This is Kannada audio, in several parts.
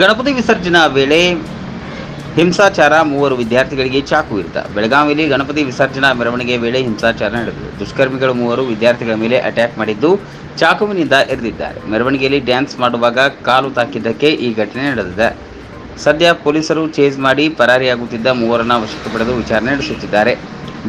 ಗಣಪತಿ ವಿಸರ್ಜನಾ ವೇಳೆ ಹಿಂಸಾಚಾರ ಮೂವರು ವಿದ್ಯಾರ್ಥಿಗಳಿಗೆ ಚಾಕು ಇರಿತ. ಬೆಳಗಾವಿಯಲ್ಲಿ ಗಣಪತಿ ವಿಸರ್ಜನಾ ಮೆರವಣಿಗೆ ವೇಳೆ ಹಿಂಸಾಚಾರ ನಡೆದಿದೆ. ದುಷ್ಕರ್ಮಿಗಳು ಮೂವರು ವಿದ್ಯಾರ್ಥಿಗಳ ಮೇಲೆ ಅಟ್ಯಾಕ್ ಮಾಡಿದ್ದು ಚಾಕುವಿನಿಂದ ಎರೆದಿದ್ದಾರೆ. ಮೆರವಣಿಗೆಯಲ್ಲಿ ಡ್ಯಾನ್ಸ್ ಮಾಡುವಾಗ ಕಾಲು ತಾಕಿದ್ದಕ್ಕೆ ಈ ಘಟನೆ ನಡೆದಿದೆ. ಸದ್ಯ ಪೊಲೀಸರು ಚೇಸ್ ಮಾಡಿ ಪರಾರಿಯಾಗುತ್ತಿದ್ದ ಮೂವರನ್ನ ವಶಕ್ಕೆ ಪಡೆದು ವಿಚಾರಣೆ ನಡೆಸುತ್ತಿದ್ದಾರೆ.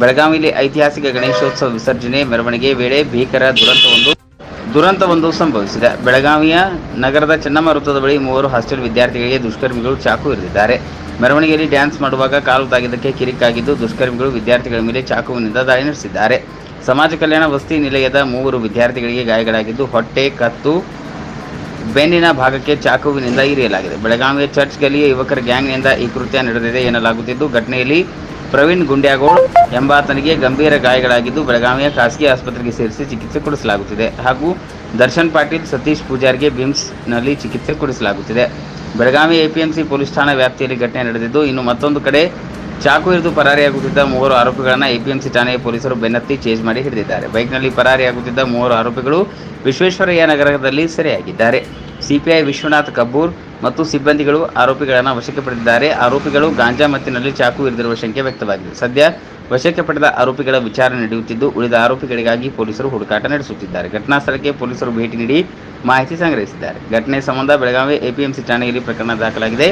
ಬೆಳಗಾವಿಯಲ್ಲಿ ಐತಿಹಾಸಿಕ ಗಣೇಶೋತ್ಸವ ವಿಸರ್ಜನೆ ಮೆರವಣಿಗೆ ವೇಳೆ ಭೀಕರ ದುರಂತವೊಂದು ದುರಂತವೊಂದು ಸಂಭವಿಸಿದೆ. ಬೆಳಗಾವಿಯ ನಗರದ ಚೆನ್ನಮ್ಮ ವೃತ್ತದ ಬಳಿ ಮೂವರು ಹಾಸ್ಟೆಲ್ ವಿದ್ಯಾರ್ಥಿಗಳಿಗೆ ದುಷ್ಕರ್ಮಿಗಳು ಚಾಕು ಇರಿದಿದ್ದಾರೆ. ಮೆರವಣಿಗೆಯಲ್ಲಿ ಡ್ಯಾನ್ಸ್ ಮಾಡುವಾಗ ಕಾಲು ತಾಗಿದ್ದಕ್ಕೆ ಕಿರಿಕಾಗಿದ್ದು ದುಷ್ಕರ್ಮಿಗಳು ವಿದ್ಯಾರ್ಥಿಗಳ ಮೇಲೆ ಚಾಕುವಿನಿಂದ ದಾಳಿ ನಡೆಸಿದ್ದಾರೆ. ಸಮಾಜ ಕಲ್ಯಾಣ ವಸತಿ ನಿಲಯದ ಮೂವರು ವಿದ್ಯಾರ್ಥಿಗಳಿಗೆ ಗಾಯಗಳಾಗಿದ್ದು ಹೊಟ್ಟೆ, ಕತ್ತು, ಬೆನ್ನಿನ ಭಾಗಕ್ಕೆ ಚಾಕುವಿನಿಂದ ಇರಿಯಲಾಗಿದೆ. ಬೆಳಗಾವಿಯ ಚರ್ಚ್ ಗಲಿಯ ಯುವಕರ ಗ್ಯಾಂಗ್ನಿಂದ ಈ ಕೃತ್ಯ ನಡೆದಿದೆ ಎನ್ನಲಾಗುತ್ತಿದ್ದು, ಘಟನೆಯಲ್ಲಿ ಪ್ರವೀಣ್ ಗುಂಡ್ಯಾಗೋಳ್ ಎಂಬಾತನಿಗೆ ಗಂಭೀರ ಗಾಯಗಳಾಗಿದ್ದು ಬೆಳಗಾವಿಯ ಖಾಸಗಿ ಆಸ್ಪತ್ರೆಗೆ ಸೇರಿಸಿ ಚಿಕಿತ್ಸೆ ಕೊಡಿಸಲಾಗುತ್ತಿದೆ. ಹಾಗೂ ದರ್ಶನ್ ಪಾಟೀಲ್, ಸತೀಶ್ ಪೂಜಾರ್ಗೆ ಬಿಮ್ಸ್ನಲ್ಲಿ ಚಿಕಿತ್ಸೆ ಕೊಡಿಸಲಾಗುತ್ತಿದೆ. ಬೆಳಗಾವಿ ಎಪಿಎಂಸಿ ಪೊಲೀಸ್ ಠಾಣಾ ವ್ಯಾಪ್ತಿಯಲ್ಲಿ ಘಟನೆ ನಡೆದಿದ್ದು, ಇನ್ನು ಮತ್ತೊಂದು ಕಡೆ ಚಾಕು ಹಿಡಿದು ಪರಾರಿಯಾಗುತ್ತಿದ್ದ ಮೂವರು ಆರೋಪಿಗಳನ್ನು ಎಪಿಎಂಸಿ ಠಾಣೆಯ ಪೊಲೀಸರು ಬೆನ್ನತ್ತಿ ಚೇಜ್ ಮಾಡಿ ಹಿಡಿದಿದ್ದಾರೆ. ಬೈಕ್ನಲ್ಲಿ ಪರಾರಿಯಾಗುತ್ತಿದ್ದ ಮೂವರು ಆರೋಪಿಗಳು ವಿಶ್ವೇಶ್ವರಯ್ಯ ನಗರದಲ್ಲಿ ಸೆರೆಯಾಗಿದ್ದಾರೆ. ಸಿಪಿಐ ವಿಶ್ವನಾಥ್ ಕಬ್ಬೂರ್ ಮತ್ತು ಸಿಬ್ಬಂದಿಗಳು ಆರೋಪಿಗಳನ್ನು ವಶಕ್ಕೆ ಪಡೆದಿದ್ದಾರೆ. ಆರೋಪಿಗಳು ಗಾಂಜಾ ಮತ್ತಿನಲ್ಲಿ ಚಾಕು ಇರಿದಿರುವ ಶಂಕೆ ವ್ಯಕ್ತವಾಗಿದೆ. ಸದ್ಯ ವಶಕ್ಕೆ ಪಡೆದ ಆರೋಪಿಗಳ ವಿಚಾರಣೆ ನಡೆಯುತ್ತಿದ್ದು, ಉಳಿದ ಆರೋಪಿಗಳಿಗಾಗಿ ಪೊಲೀಸರು ಹುಡುಕಾಟ ನಡೆಸುತ್ತಿದ್ದಾರೆ. ಘಟನಾ ಸ್ಥಳಕ್ಕೆ ಪೊಲೀಸರು ಭೇಟಿ ನೀಡಿ ಮಾಹಿತಿ ಸಂಗ್ರಹಿಸಿದ್ದಾರೆ. ಘಟನೆ ಸಂಬಂಧ ಬೆಳಗಾವಿ ಎಪಿಎಂಸಿ ಠಾಣೆಯಲ್ಲಿ ಪ್ರಕರಣ ದಾಖಲಾಗಿದೆ.